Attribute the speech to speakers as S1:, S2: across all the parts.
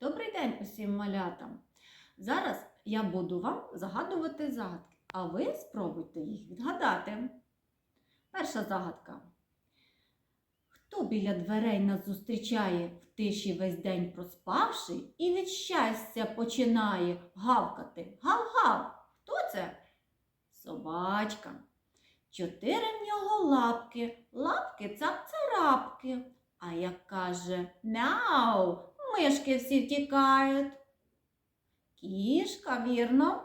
S1: Добрий день усім малятам! Зараз я буду вам загадувати загадки, а ви спробуйте їх відгадати. Перша загадка. Хто біля дверей нас зустрічає в тиші весь день проспавши і від щастя починає гавкати? Гав-гав! Хто це? Собачка. Чотири в нього лапки, лапки цап-царапки. А як каже мяу, мишки всі втікають. Кішка, вірно.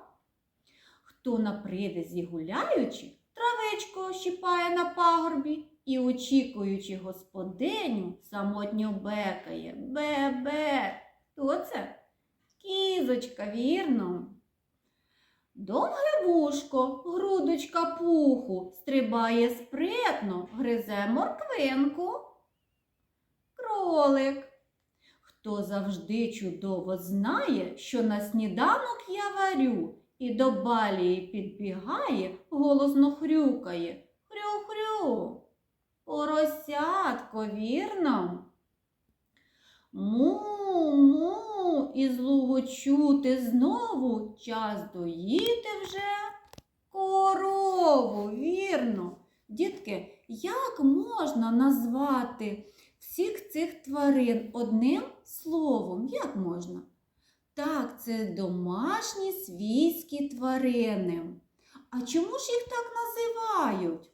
S1: Хто на привязі гуляючи, травичку ощипає на пагорбі і, очікуючи господиню, самотньо бекає. Бе-бе. Хто це? Кізочка, вірно. Довге вушко, грудочка пуху, стрибає спритно, гризе морквинку. Кролик. Хто завжди чудово знає, що на сніданок я варю, і до балії підбігає, голосно хрюкає. Хрю-хрю. Поросятко, вірно? Му-му, із лугу чути знову час доїти вже корову, вірно. Дітки, як можна назвати всіх цих тварин одним словом? Як можна? Так, це домашні свійські тварини. А чому ж їх так називають?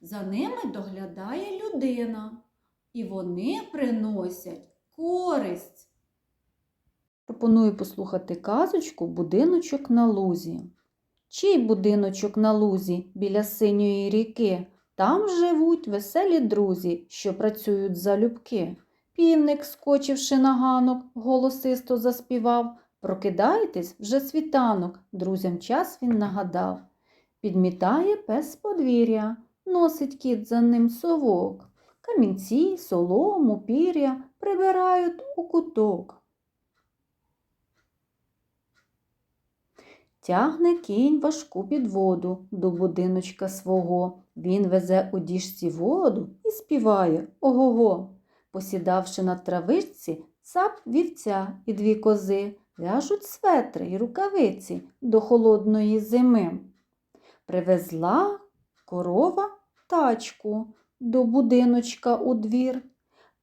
S1: За ними доглядає людина, і вони приносять користь. Пропоную послухати казочку Будиночок на лузі. Чий будиночок на лузі біля синьої ріки? Там живуть веселі друзі, що працюють залюбки. Півник, скочивши на ганок, голосисто заспівав. Прокидайтесь вже світанок, друзям час він нагадав. Підмітає пес подвір'я, носить кіт за ним совок. Камінці, солому, пір'я прибирають у куток. Тягне кінь важку підводу до будиночка свого. Він везе у діжці воду і співає ого-го. Посідавши на травичці, цап вівця і дві кози в'яжуть светри й рукавиці до холодної зими. Привезла корова тачку до будиночка у двір,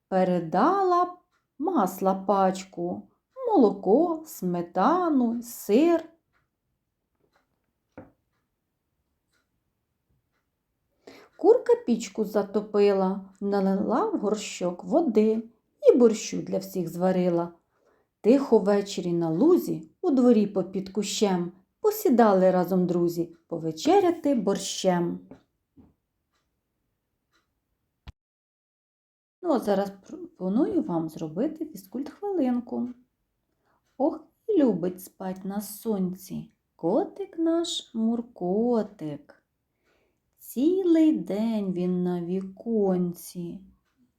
S1: передала масла пачку, молоко, сметану, сир. Курка пічку затопила, налила в горщок води і борщу для всіх зварила. Тихо ввечері на лузі, у дворі попід кущем, посідали разом друзі повечеряти борщем. Ну, а зараз пропоную вам зробити фізкульт хвилинку. Ох, любить спать на сонці, котик наш муркотик. Цілий день він на віконці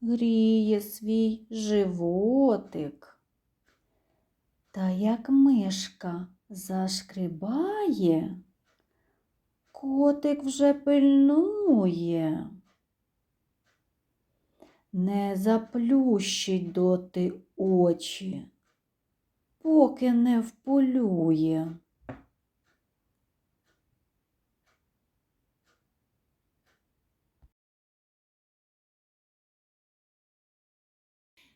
S1: гріє свій животик. Та як мишка зашкрибає, котик вже пильнує. Не заплющить доти очі, поки не вполює.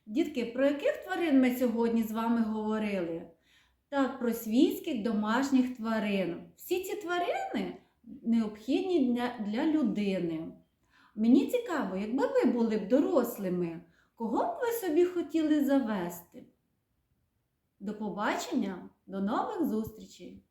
S1: Дітки, про яких тварин ми сьогодні з вами говорили? Так, про свійських домашніх тварин. Всі ці тварини необхідні для, для людини. Мені цікаво, якби ви були б дорослими, кого б ви собі хотіли завести? До побачення, до нових зустрічей!